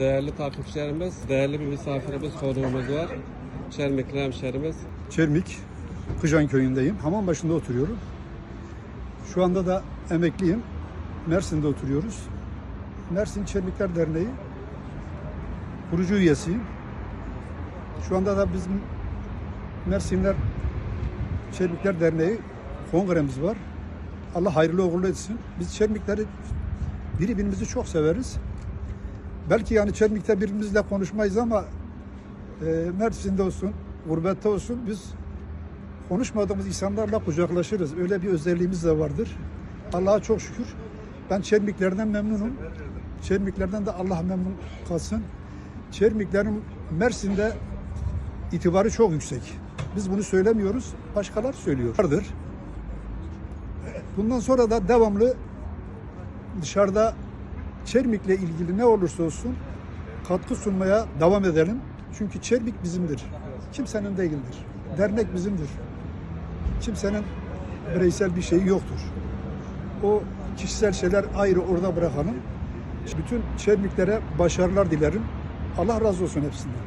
Değerli takipçilerimiz, değerli bir misafirimiz, konuğumuz var. Çermikli hemşerimiz. Çermik, Kıcan köyündeyim. Hamam başında oturuyorum. Şu anda da emekliyim. Mersin'de oturuyoruz. Mersin Çermikler Derneği kurucu üyesiyim. Şu anda da bizim Mersinler Çermikler Derneği kongremiz var. Allah hayırlı uğurlu etsin. Biz Çermikleri birbirimizi çok severiz. Belki yani Çermik'te birbirimizle konuşmayız ama e, Mersin'de olsun, gurbette olsun biz konuşmadığımız insanlarla kucaklaşırız. Öyle bir özelliğimiz de vardır. Allah'a çok şükür. Ben Çermiklerden memnunum. Çermiklerden de Allah memnun kalsın. Çermiklerin Mersin'de itibarı çok yüksek. Biz bunu söylemiyoruz. Başkalar söylüyor. Vardır. Bundan sonra da devamlı dışarıda Çermik'le ilgili ne olursa olsun katkı sunmaya devam edelim. Çünkü Çermik bizimdir. Kimsenin değildir. Dernek bizimdir. Kimsenin bireysel bir şeyi yoktur. O kişisel şeyler ayrı orada bırakalım. Bütün Çermiklere başarılar dilerim. Allah razı olsun hepsinden.